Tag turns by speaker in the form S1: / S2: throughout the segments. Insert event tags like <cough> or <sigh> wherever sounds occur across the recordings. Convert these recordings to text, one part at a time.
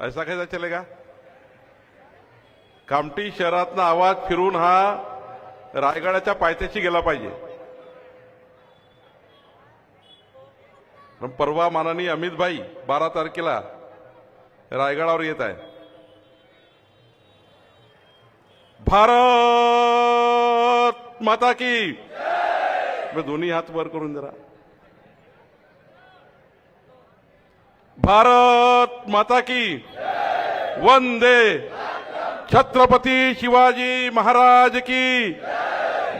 S1: ऐसा कैसा चलेगा? कामठी शहरातनं आवाज फिरून हा रायगडाच्या पायथ्याशी गेला पाहिजे. परवा माननीय अमित भाई बारा तारखेला रायगडावर येत आहे भारत माता की मी दोन्ही हात वर करून जरा. भारत माता की। वंदे। छत्रपती शिवाजी महाराज की।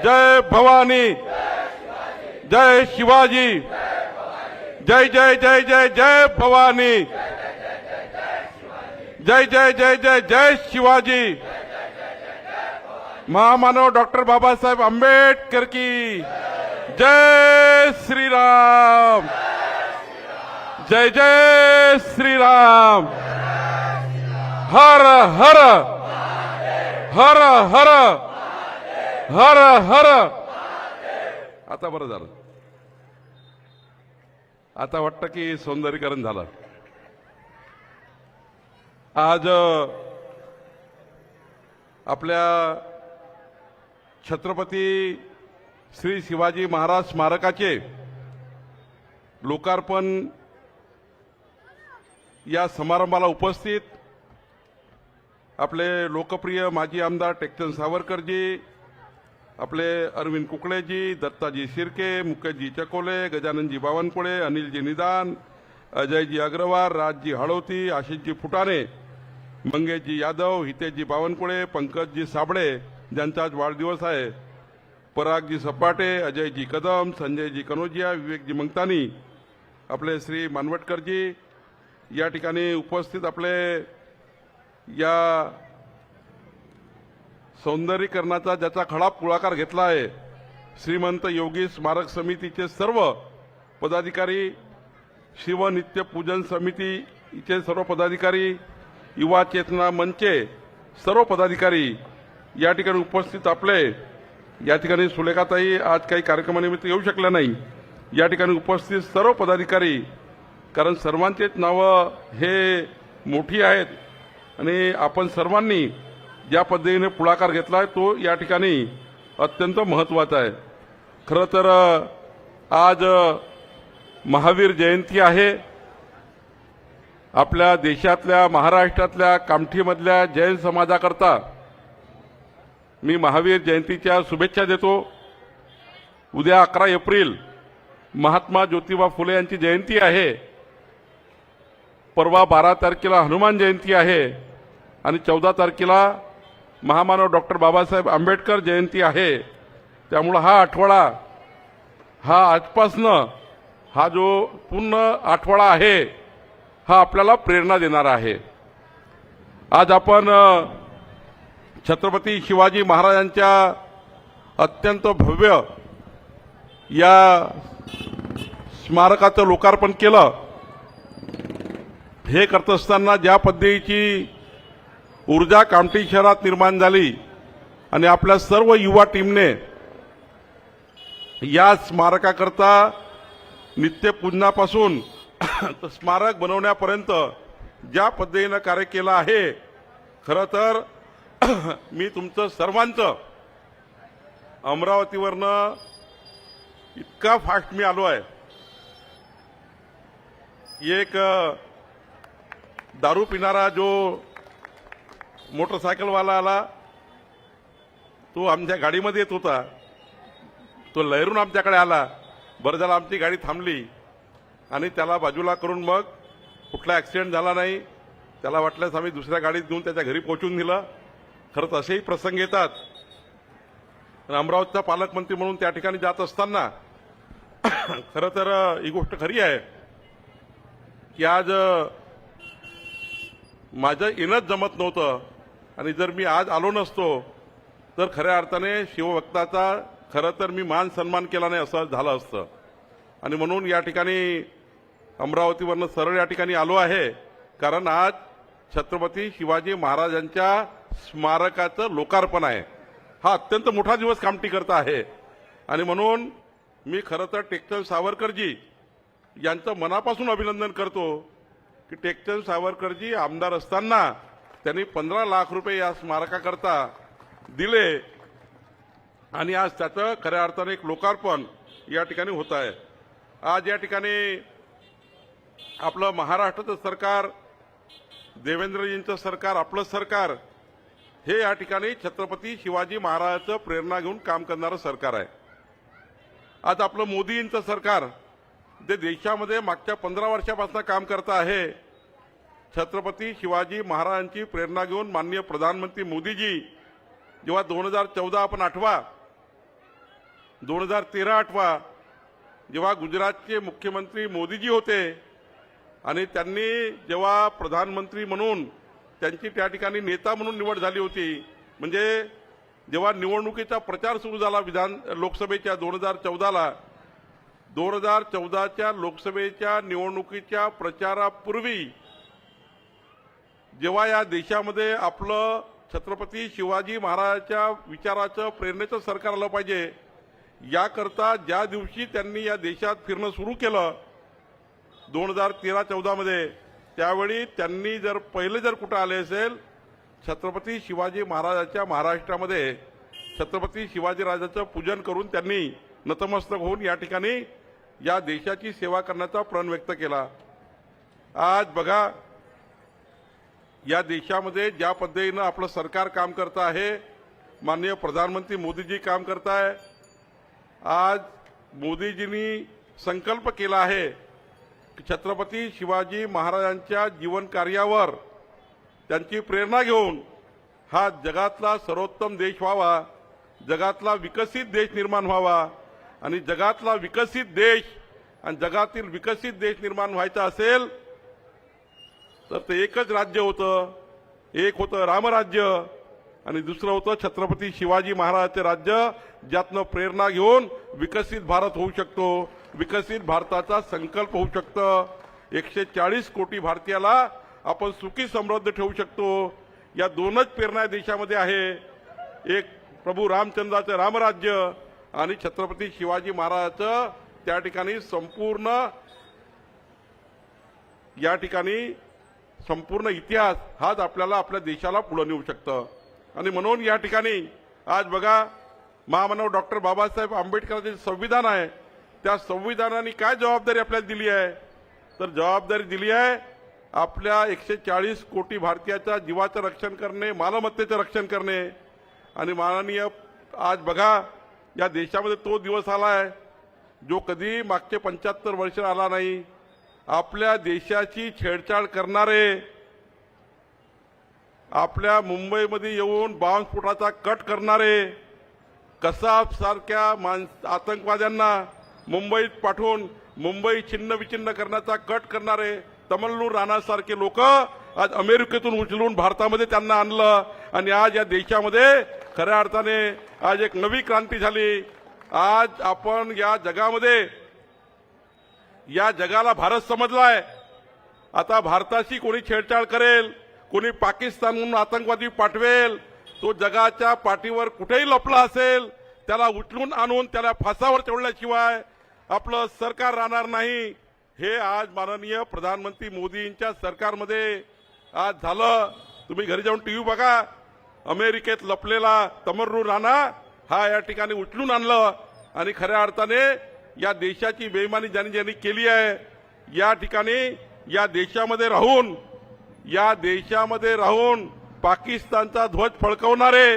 S1: जय भवानी। जय शिवाजी। जय जय जय जय जय भवानी। जय जय जय जय जय शिवाजी। महामानव डॉक्टर बाबासाहेब आंबेडकर की। जय श्रीराम। जय जय श्रीराम। हर हर। हर हर। हर हर। आता बरं झालं. आता वाटतं की सौंदर्यीकरण झालं. आज आपल्या छत्रपती श्री शिवाजी महाराज स्मारकाचे लोकार्पण या समारंभाला उपस्थित आपले लोकप्रिय माजी आमदार टेकचंद सावरकरजी आपले अरविंद कुकळेजी दत्ताजी शिर्के मुकेशजी चकोले गजाननजी बावनकुळे अनिलजी निदान अजयजी अग्रवाल राजजी हळवती आशिषजी फुटाणे मंगेशजी यादव हितेशजी बावनकुळे पंकजजी साबळे ज्यांचा आज वाढदिवस आहे. परागजी सपाटे अजयजी कदम संजयजी कनोजिया विवेकजी मंगतानी आपले श्री मानवटकरजी या ठिकाणी उपस्थित आपले या सौंदर्यीकरणाचा ज्याचा खडा पुढाकार घेतला आहे श्रीमंत योगी स्मारक समितीचे सर्व पदाधिकारी शिवनित्य पूजन समितीचे सर्व पदाधिकारी युवा चेतना मंचे सर्व पदाधिकारी या ठिकाणी उपस्थित आपले. या ठिकाणी सुलेखाताई आज काही कार्यक्रमानिमित्त येऊ शकल्या नाही. या ठिकाणी उपस्थित सर्व पदाधिकारी कारण सर्वांचेच नावं हे मोठी आहेत. आणि आपण सर्वांनी ज्या पद्धतीने पुढाकार घेतला आहे तो या ठिकाणी अत्यंत महत्त्वाचा आहे. खरं तर आज महावीर जयंती आहे. आपल्या देशातल्या महाराष्ट्रातल्या कामठीमधल्या जैन समाजाकरता मी महावीर जयंतीच्या शुभेच्छा देतो. उद्या अकरा एप्रिल महात्मा ज्योतिबा फुले यांची जयंती आहे. परवा बारा तारखेला हनुमान जयंती आहे आणि चौदा तारखेला महामानव डॉक्टर बाबासाहेब आंबेडकर जयंती आहे. त्यामुळं हा आठवडा हा आजपासनं हा जो पूर्ण आठवडा आहे हा आपल्याला प्रेरणा देणारा आहे. आज आपण छत्रपती शिवाजी महाराजांच्या अत्यंत भव्य या स्मारकाचं लोकार्पण केलं. हे करत असताना ज्या पद्धतीची ऊर्जा कामठी शहरात निर्माण झाली आणि आपल्या सर्व युवा टीमने या स्मारकाकरता नित्यपूजनापासून <coughs> स्मारक बनवण्यापर्यंत ज्या पद्धतीनं कार्य केलं आहे खरं तर <coughs> मी तुमचं सर्वांचं अमरावतीवरनं इतका फास्ट मी आलो आहे. एक दारू पिणारा जो मोटरसायकलवाला आला तो आमच्या गाडीमध्ये येत होता. तो लहरून आमच्याकडे आला. बरं झालं आमची गाडी थांबली आणि त्याला बाजूला करून मग कुठला ॲक्सिडेंट झाला नाही. त्याला वाटल्यास आम्ही दुसऱ्या गाडीत घेऊन त्याच्या घरी पोहोचून दिलं. खरंच असेही प्रसंग येतात. अमरावतीचा पालकमंत्री म्हणून त्या ठिकाणी जात असताना खरं तर ही गोष्ट खरी आहे की आज माझं येणंच जमत नव्हतं. आणि जर मी आज आलो नसतो तर खऱ्या अर्थाने शिवभक्ताचा खरं तर मी मान सन्मान केला नाही असं झालं असतं. आणि म्हणून या ठिकाणी अमरावतीवरनं सरळ या ठिकाणी आलो आहे कारण आज छत्रपती शिवाजी महाराजांच्या स्मारकाचं लोकार्पण आहे. हा अत्यंत मोठा दिवस कामटी करता आहे. आणि म्हणून मी खरं तर टेकचंद सावरकरजी यांचं मनापासून अभिनंदन करतो. की टेकचंद सावरकरजी आमदार असताना त्यांनी पंधरा लाख रुपये या स्मारकाकरता दिले. आणि आज त्याचं खऱ्या अर्थाने एक लोकार्पण या ठिकाणी होत आहे. आज या ठिकाणी आपलं महाराष्ट्राचं सरकार देवेंद्रजींचं सरकार आपलं सरकार हे या ठिकाणी छत्रपती शिवाजी महाराजांचं प्रेरणा घेऊन काम करणारं सरकार आहे. आज आपलं मोदींचं सरकार जे देशामध्ये मागच्या पंधरा वर्षापासून काम करत आहे छत्रपती शिवाजी महाराजांची प्रेरणा घेऊन माननीय प्रधानमंत्री मोदीजी जेव्हा दोन हजार चौदा आपण आठवा दोन हजार तेरा आठवा जेव्हा गुजरातचे मुख्यमंत्री मोदीजी होते आणि त्यांनी जेव्हा प्रधानमंत्री म्हणून त्यांची त्या ठिकाणी नेता म्हणून निवड झाली होती म्हणजे जेव्हा निवडणुकीचा प्रचार सुरू झाला विधान लोकसभेच्या दोन हजार चौदाला दोन हजार चौदाच्या लोकसभेच्या निवडणुकीच्या प्रचारापूर्वी जेव्हा या देशामध्ये आपलं छत्रपती शिवाजी महाराजांच्या विचाराचं प्रेरणेचं सरकार आलं पाहिजे याकरता ज्या दिवशी त्यांनी या देशात फिरणं सुरू केलं दोन हजार तेरा चौदामध्ये त्यावेळी त्यांनी जर पहिले जर कुठं आले असेल छत्रपती शिवाजी महाराजांच्या महाराष्ट्रामध्ये छत्रपती शिवाजीराजाचं पूजन करून त्यांनी नतमस्तक होऊन या ठिकाणी या देशाची सेवा करण्याचा प्रण व्यक्त केला. आज बघा या देशामध्ये ज्या पद्धतीनं आपलं सरकार काम करत आहे माननीय प्रधानमंत्री मोदीजी काम करत आहे. आज मोदीजींनी संकल्प केला आहे की छत्रपती शिवाजी महाराजांच्या जीवन कार्यावर त्यांची प्रेरणा घेऊन हा जगातला सर्वोत्तम देश व्हावा जगातला विकसित देश निर्माण व्हावा. आणि जगातला विकसित देश आणि जगातील विकसित देश निर्माण व्हायचा असेल तर ते एकच राज्य होतं. एक होतं रामराज्य आणि दुसरं होतं छत्रपती शिवाजी महाराजांचे राज्य ज्यातनं प्रेरणा घेऊन विकसित भारत होऊ शकतो. विकसित भारताचा संकल्प होऊ शकतं. एकशे चाळीस कोटी भारतीयाला आपण सुखी समृद्ध ठेवू शकतो. या दोनच प्रेरणा देशामध्ये आहे. एक प्रभू रामचंद्राचं रामराज्य आणि छत्रपती शिवाजी महाराजाचं त्या ठिकाणी संपूर्ण या ठिकाणी संपूर्ण इतिहास हाच आपल्याला आपल्या देशाला पुढे नेऊ शकतं. आणि म्हणून या ठिकाणी आज बघा महामानव डॉक्टर बाबासाहेब आंबेडकरांचे संविधान आहे त्या संविधानाने काय जबाबदारी आपल्याला दिली आहे? तर जबाबदारी दिली आहे आपल्या एकशे चाळीस कोटी भारतीयाच्या जीवाचं रक्षण करणे मालमत्तेचं रक्षण करणे. आणि माननीय आज बघा या देशामध्ये तो दिवस आला आहे जो कधी मागचे पंच्याहत्तर वर्ष आला नाही. आपल्या देशाची छेडछाड करणारे आपल्या मुंबईमध्ये येऊन बॉम्बस्फोटाचा कट करणारे कसाब सारख्या माणस आतंकवाद्यांना मुंबईत पाठवून मुंबई छिन्न विछिन्न करण्याचा कट करणारे तमल्लू राणासारखे लोक आज अमेरिकेतून उचलून भारतामध्ये त्यांना आणलं आणि आज या देशामध्ये खऱ्या अर्थाने आज एक नवी क्रांती झाली. आज आपण या जगामध्ये या जगाला भारत समजलाय. आता भारताशी कोणी छेडछाड करेल कोणी पाकिस्तानहून आतंकवादी पाठवेल तो जगाच्या पाठीवर कुठेही लपला असेल त्याला उचलून आणून त्याला फासावर ठेवल्याशिवाय आपलं सरकार राहणार नाही. हे आज माननीय प्रधानमंत्री मोदींच्या सरकारमध्ये आज झालं. तुम्ही घरी जाऊन टीव्ही बघा. अमेरिकेत लपलेला तमर्रू राणा हा या ठिकाणी उचलून आणलं आणि खऱ्या अर्थाने या देशाची बेईमानी ज्यांनी ज्यांनी केली आहे या ठिकाणी या देशामध्ये राहून या देशामध्ये राहून पाकिस्तानचा ध्वज फडकवणारे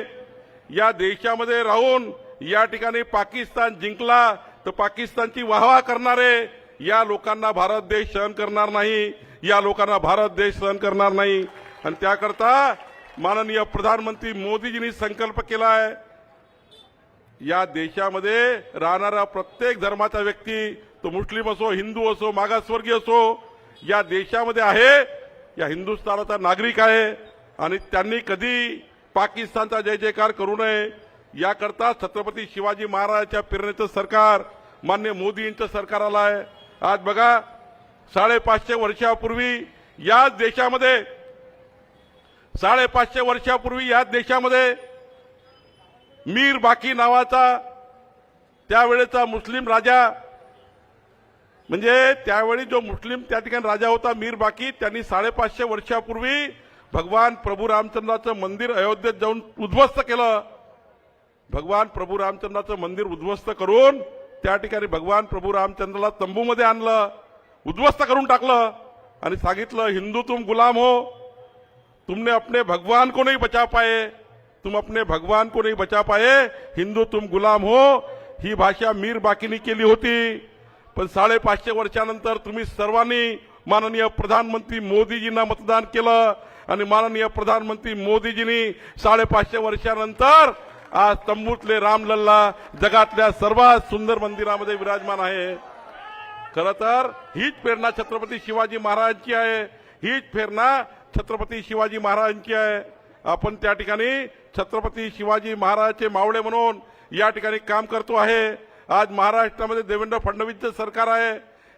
S1: या देशामध्ये राहून या ठिकाणी पाकिस्तान जिंकला तर पाकिस्तानची वाहवा करणारे या लोकांना भारत देश सहन करणार नाही या लोकांना भारत देश सहन करणार नाही. आणि त्याकरता माननीय प्रधानमंत्री मोदीजींनी संकल्प केला आहे. या देशामध्ये राहणारा प्रत्येक धर्माचा व्यक्ती तो मुस्लिम असो हिंदू असो मागासवर्गीय असो या देशामध्ये आहे या हिंदुस्थानाचा नागरिक आहे आणि त्यांनी कधी पाकिस्तानचा जय जयकार करू नये. याकरता छत्रपती शिवाजी महाराजांच्या प्रेरणेचं सरकार मान्य मोदींचं सरकार आलं आहे. आज बघा साडेपाचशे वर्षापूर्वी याच देशामध्ये साडेपाचशे वर्षापूर्वी याच देशामध्ये मीर बाकी नावाचा त्यावेळेचा मुस्लिम राजा म्हणजे त्यावेळी जो मुस्लिम त्या ठिकाणी राजा होता मीर बाकी त्यांनी साडेपाचशे वर्षापूर्वी भगवान प्रभू रामचंद्राचं मंदिर अयोध्येत जाऊन उद्ध्वस्त केलं. भगवान प्रभू रामचंद्राचं मंदिर उद्ध्वस्त करून त्या ठिकाणी भगवान प्रभू रामचंद्राला तंबूमध्ये आणलं उद्ध्वस्त करून टाकलं आणि सांगितलं हिंदू तुम गुलाम हो तुमने अपने भगवान को नहीं बचा पाए। तुम अपने भगवान को नहीं बचा पाए। हिंदू तुम गुलाम हो। ही भाषा मीर बाकीनी केली होती। पण साडेपाचशे वर्षानंतर तुम्ही सर्वांनी माननीय प्रधानमंत्री मोदीजींना मतदान केलं आणि माननीय प्रधानमंत्री मोदीजींनी साडेपाचशे वर्षानंतर आज तंबूतले रामलल्ला जगातल्या सर्वात सुंदर मंदिरामध्ये विराजमान आहे. खरं तर हीच प्रेरणा छत्रपती शिवाजी महाराजांची आहे. हीच प्रेरणा छत्रपती शिवाजी महाराजांची आहे. आपण त्या ठिकाणी छत्रपती शिवाजी महाराजचे मावळे म्हणून या ठिकाणी काम करतो आहे. आज महाराष्ट्रामध्ये देवेंद्र फडणवीसचं सरकार आहे.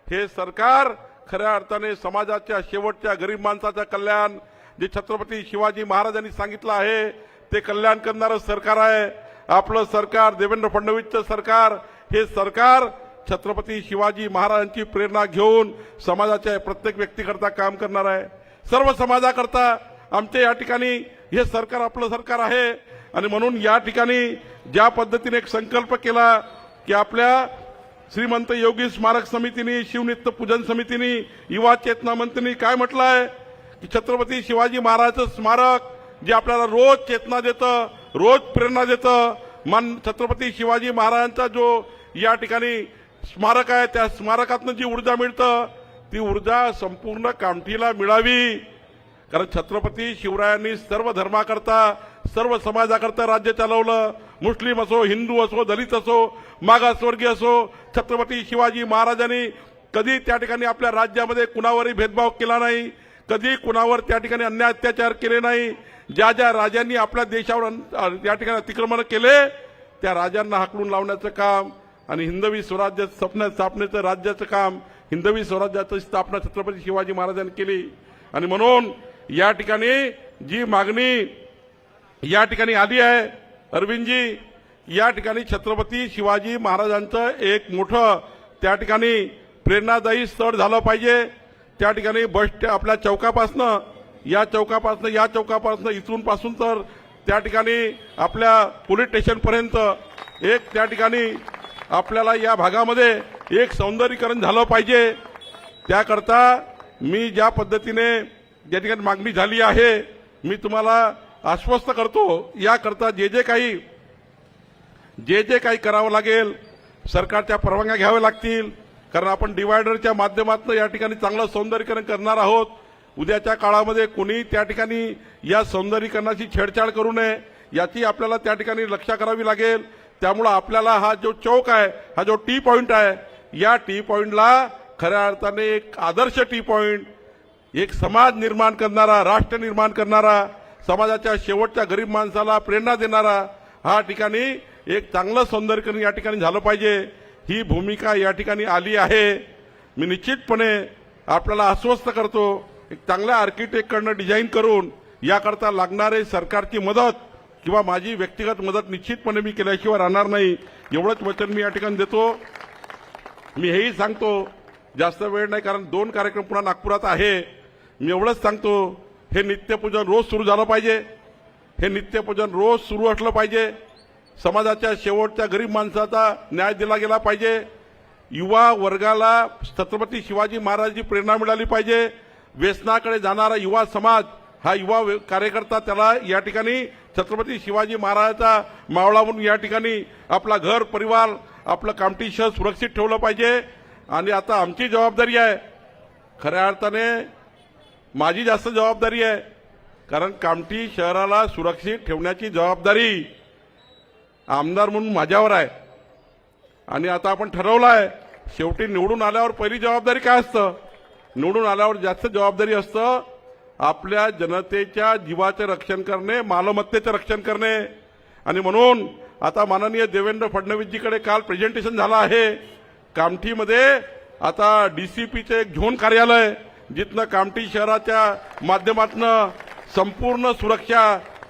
S1: हे सरकार खऱ्या अर्थाने समाजाच्या शेवटच्या गरीब माणसाचं कल्याण जे छत्रपती शिवाजी महाराजांनी सांगितलं आहे ते कल्याण करणारं सरकार आहे. आपलं सरकार देवेंद्र फडणवीसचं सरकार हे सरकार छत्रपती शिवाजी महाराजांची प्रेरणा घेऊन समाजाच्या प्रत्येक व्यक्तीकरता काम करणार आहे. सर्व समाजाकरता आमच्या या ठिकाणी हे सरकार आपलं सरकार आहे. आणि म्हणून या ठिकाणी ज्या पद्धतीने एक संकल्प केला की आपल्या श्रीमंत योगी स्मारक समितीने शिवनित्य पूजन समितीने युवा चेतना मंत्रीनी काय म्हटलं आहे की छत्रपती शिवाजी महाराजचं स्मारक जे आपल्याला रोज चेतना देतं रोज प्रेरणा देतं मन छत्रपती शिवाजी महाराजांचा जो या ठिकाणी स्मारक आहे त्या स्मारकातनं जी ऊर्जा मिळतं ती ऊर्जा संपूर्ण कामठीला मिळावी. कारण छत्रपती शिवरायांनी सर्व धर्माकरता सर्व समाजाकरता राज्य चालवलं. मुस्लिम असो हिंदू असो दलित असो मागासवर्गीय असो छत्रपती शिवाजी महाराजांनी कधी त्या ठिकाणी आपल्या राज्यामध्ये कुणावरही भेदभाव केला नाही कधी कुणावर त्या ठिकाणी अन्याय अत्याचार केले नाही. ज्या ज्या राजांनी आपल्या देशावर अन- या ठिकाणी अतिक्रमण केले त्या राजांना हाकलून लावण्याचं काम आणि हिंदवी स्वराज्य स्वप्न स्थापनेचं राज्याचं काम हिंदवी स्वराज्याची स्थापना छत्रपती शिवाजी महाराजांनी केली. आणि म्हणून या ठिकाणी जी मागणी या ठिकाणी आली आहे अरविंदजी या ठिकाणी छत्रपती शिवाजी महाराजांचं एक मोठं त्या ठिकाणी प्रेरणादायी स्थळ झालं पाहिजे. त्या ठिकाणी बस आपल्या चौकापासनं या चौकापासनं या चौकापासनं इथून पासून तर त्या ठिकाणी आपल्या पोलीस स्टेशनपर्यंत एक त्या ठिकाणी आपल्याला या भागामध्ये एक सौंदर्यीकरण झालं पाहिजे. त्याकरता मी ज्या पद्धतीने ज्या ठिकाणी मागणी झाली आहे मी तुम्हाला आश्वस्त करतो याकरता जे जे काही जे जे काही करावं लागेल सरकारच्या परवानग्या घ्याव्या लागतील. कारण आपण डिवायडरच्या माध्यमातून या ठिकाणी चांगलं सौंदर्यीकरण करणार आहोत. उद्याच्या काळामध्ये कोणी त्या ठिकाणी या सौंदर्यीकरणाची छेडछाड करू नये याची आपल्याला त्या ठिकाणी लक्ष करावी लागेल. त्यामुळं आपल्याला हा जो चौक आहे हा जो टी पॉईंट आहे या टी पॉईंटला खऱ्या अर्थाने एक आदर्श टी पॉईंट एक समाज निर्माण करणारा राष्ट्र निर्माण करणारा समाजाच्या शेवटच्या गरीब माणसाला प्रेरणा देणारा हा ठिकाणी एक चांगलं सौंदर्यकरण या ठिकाणी झालं पाहिजे. ही भूमिका या ठिकाणी आली आहे. मी निश्चितपणे आपल्याला आश्वस्त करतो एक चांगल्या आर्किटेक्टकडनं डिझाईन करून याकरता लागणारे सरकारची मदत किंवा माझी व्यक्तिगत मदत निश्चितपणे मी केल्याशिवाय राहणार नाही एवढंच वचन मी या ठिकाणी देतो. मी हेही सांगतो जास्त वेळ नाही कारण दोन कार्यक्रम पुन्हा नागपुरात आहे. मी एवढंच सांगतो हे नित्यपूजन रोज सुरू झालं पाहिजे. हे नित्यपूजन रोज सुरू असलं पाहिजे. समाजाच्या शेवटच्या गरीब माणसाचा न्याय दिला गेला पाहिजे. युवा वर्गाला छत्रपती शिवाजी महाराजांची प्रेरणा मिळाली पाहिजे. व्यसनाकडे जाणारा युवा समाज हा युवा कार्यकर्ता त्याला या ठिकाणी छत्रपती शिवाजी महाराजाचा मावळा म्हणून या ठिकाणी आपला घर परिवार आपलं कामटी शहर सुरक्षित ठेवलं पाहिजे. आणि आता आमची जबाबदारी आहे. खऱ्या अर्थाने माझी जास्त जबाबदारी आहे. कारण कामठी शहराला सुरक्षित ठेवण्याची जबाबदारी आमदार म्हणून माझ्यावर आहे. आणि आता आपण ठरवलं आहे शेवटी निवडून आल्यावर पहिली जबाबदारी काय असतं? निवडून आल्यावर जास्त जबाबदारी असतं आपल्या जनतेच्या जीवाचे रक्षण करणे मालमत्तेचं रक्षण करणे. आणि म्हणून आता माननीय देवेंद्र फडणवीसजीकडे काल प्रेझेंटेशन झालं आहे. कामठीमध्ये आता डीसीपीचे एक झोन कार्यालय जिथनं कामठी शहराच्या माध्यमातनं संपूर्ण सुरक्षा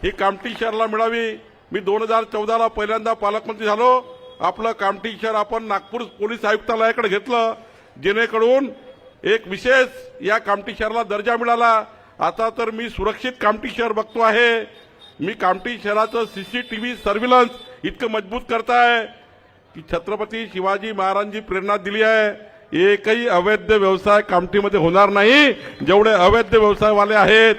S1: ही कामठी शहराला मिळावी. मी दोन हजार चौदाला पहिल्यांदा पालकमंत्री झालो. आपलं कामठी शहर आपण नागपूर पोलीस आयुक्तालयाकडे घेतलं. जेणेकरून एक विशेष या कामठी शहराला दर्जा मिळाला. आता तर मी सुरक्षित कामठी शहर बघतो आहे. मी कामठी शहराचं सीसीटीव्ही सर्व्हिलन्स इतकं मजबूत करताय की छत्रपती शिवाजी महाराजांची प्रेरणा दिली आहे. एकही अवैध व्यवसाय कामठीमध्ये होणार नाही जेवढे अवैध व्यवसायवाले आहेत.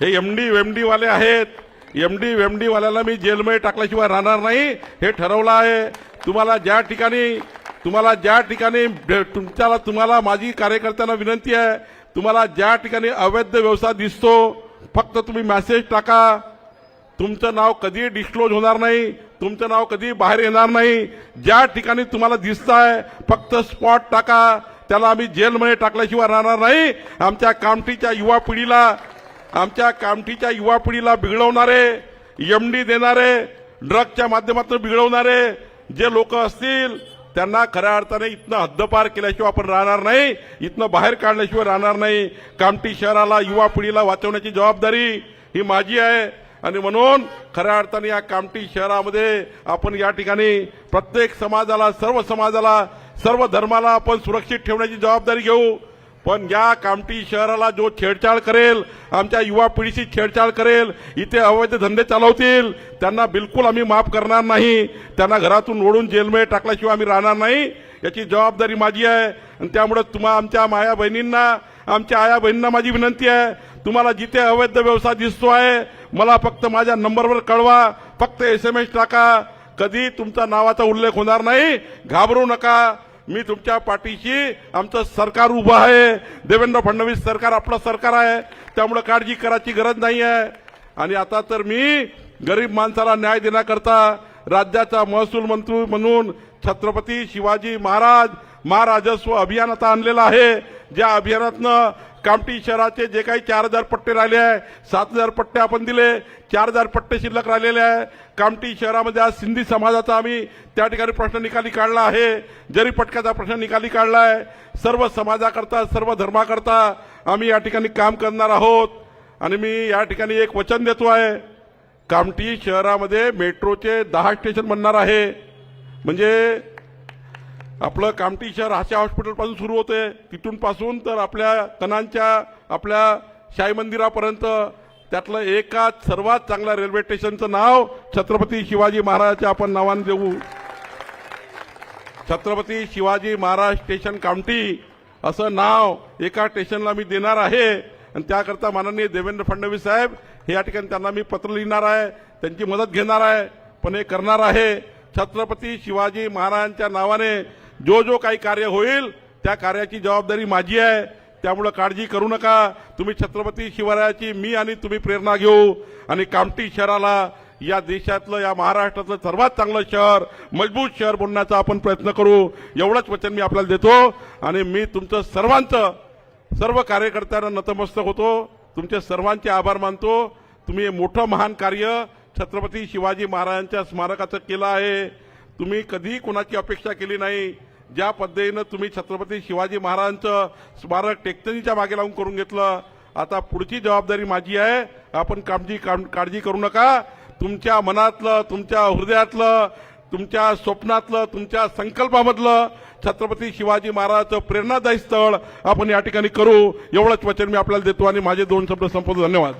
S1: हे एमडी वेमडी वाले आहेत. एमडी वेमडी वाल्याला मी जेलमध्ये टाकल्याशिवाय राहणार नाही हे ठरवलं आहे. तुम्हाला ज्या ठिकाणी तुम्हाला ज्या ठिकाणी तुमच्याला तुम्हाला माझी कार्यकर्त्यांना विनंती आहे तुम्हाला ज्या ठिकाणी अवैध व्यवसाय दिसतो फक्त तुम्ही मेसेज टाका. तुमचं नाव कधी डिस्क्लोज होणार नाही तुमचं नाव कधी बाहेर येणार नाही. ज्या ठिकाणी तुम्हाला दिसतंय फक्त स्पॉट टाका. त्याला आम्ही जेलमध्ये टाकल्याशिवाय राहणार नाही. आमच्या कामठीच्या युवा पिढीला आमच्या कामठीच्या युवा पिढीला बिघडवणारे एमडी देणारे ड्रगच्या माध्यमातून बिघडवणारे जे लोक असतील त्यांना खऱ्या अर्थाने इथनं हद्दपार केल्याशिवाय आपण राहणार नाही इथनं बाहेर काढल्याशिवाय राहणार नाही. कामठी शहराला युवा पिढीला वाचवण्याची जबाबदारी ही माझी आहे. आणि म्हणून खऱ्या अर्थाने या कामठी शहरामध्ये आपण या ठिकाणी प्रत्येक समाजाला सर्व समाजाला सर्व धर्माला आपण सुरक्षित ठेवण्याची जबाबदारी घेऊ. पण या कामठी शहराला जो छेडछाड करेल आमच्या युवा पिढीशी छेडछाड करेल इथे अवैध धंदे चालवतील त्यांना बिलकुल आम्ही माफ करणार नाही. त्यांना घरातून ओढून जेलमध्ये टाकल्याशिवाय आम्ही राहणार नाही. याची जबाबदारी माझी आहे. आणि त्यामुळे तुम्हा आमच्या माया बहिणींना आमच्या आया बहिणींना माझी विनंती आहे. तुम्हाला जिथे अवैध व्यवसाय दिसतो आहे मला फक्त माझ्या नंबरवर कळवा. फक्त एस एम एस टाका. कधी तुमच्या नावाचा उल्लेख होणार नाही. घाबरू नका. मी तुमच्या पाठीशी आमचं सरकार उभं आहे. देवेंद्र फडणवीस सरकार आपलं सरकार आहे. त्यामुळे काळजी करायची गरज नाही आहे. आणि आता तर मी गरीब माणसाला न्याय देण्याकरता राज्याचा महसूल मंत्री म्हणून छत्रपती शिवाजी महाराज महाराजस्व अभियान आता आणलेलं आहे. ज्या अभियानातनं कामठी शहराचे जे काही चार हजार पट्टे राहिले आहे सात हजार पट्टे आपण दिले चार हजार पट्टे शिल्लक राहिलेले आहे. कामठी शहरामध्ये आज सिंधी समाजाचा आम्ही त्या ठिकाणी प्रश्न निकाली काढला आहे. जरी पटक्याचा प्रश्न निकाली काढला आहे सर्व समाजाकरता सर्व धर्माकरता आम्ही या ठिकाणी काम करणार आहोत. आणि मी या ठिकाणी एक वचन देतो आहे. कामठी शहरामध्ये मेट्रोचे दहा स्टेशन बनणार आहे. म्हणजे आपलं कामटी शहर आशा हॉस्पिटलपासून सुरू होते. तिथून पासून तर आपल्या कणांच्या आपल्या शाही मंदिरापर्यंत त्यातलं एकाच सर्वात चांगल्या रेल्वे स्टेशनचं नाव छत्रपती शिवाजी महाराजाच्या आपण नावाने देऊ. छत्रपती शिवाजी महाराज स्टेशन कामटी असं नाव एका स्टेशनला मी देणार आहे. आणि त्याकरता माननीय देवेंद्र फडणवीस साहेब हे या ठिकाणी त्यांना मी पत्र लिहिणार आहे. त्यांची मदत घेणार आहे. पण हे करणार आहे. छत्रपती शिवाजी महाराजांच्या नावाने जो जो काही कार्य होईल त्या कार्याची जबाबदारी माझी आहे. त्यामुळं काळजी करू नका. तुम्ही छत्रपती शिवरायाची मी आणि तुम्ही प्रेरणा घेऊ. आणि कामठी शहराला या देशातलं या महाराष्ट्रातलं सर्वात चांगलं शहर मजबूत शहर बनण्याचा आपण प्रयत्न करू. एवढंच वचन मी आपल्याला देतो. आणि मी तुमचं सर्वांचं सर्व कार्यकर्त्यांना नतमस्तक होतो. तुमचे सर्वांचे आभार मानतो. तुम्ही हे मोठं महान कार्य छत्रपती शिवाजी महाराजांच्या स्मारकाचं केलं आहे. तुम्ही कधीही कोणाची अपेक्षा केली नाही. ज्या पद्धतीनं तुम्ही छत्रपती शिवाजी महाराजांचं स्मारक टेक्टनीच्या मागे लावून करून घेतलं आता पुढची जबाबदारी माझी आहे. आपण कामजी काळजी करू नका. तुमच्या मनातलं तुमच्या हृदयातलं तुमच्या स्वप्नातलं तुमच्या संकल्पामधलं छत्रपती शिवाजी महाराजांचं प्रेरणादायी स्थळ आपण या ठिकाणी करू. एवढंच वचन मी आपल्याला देतो आणि माझे दोन शब्द संपवतो. धन्यवाद.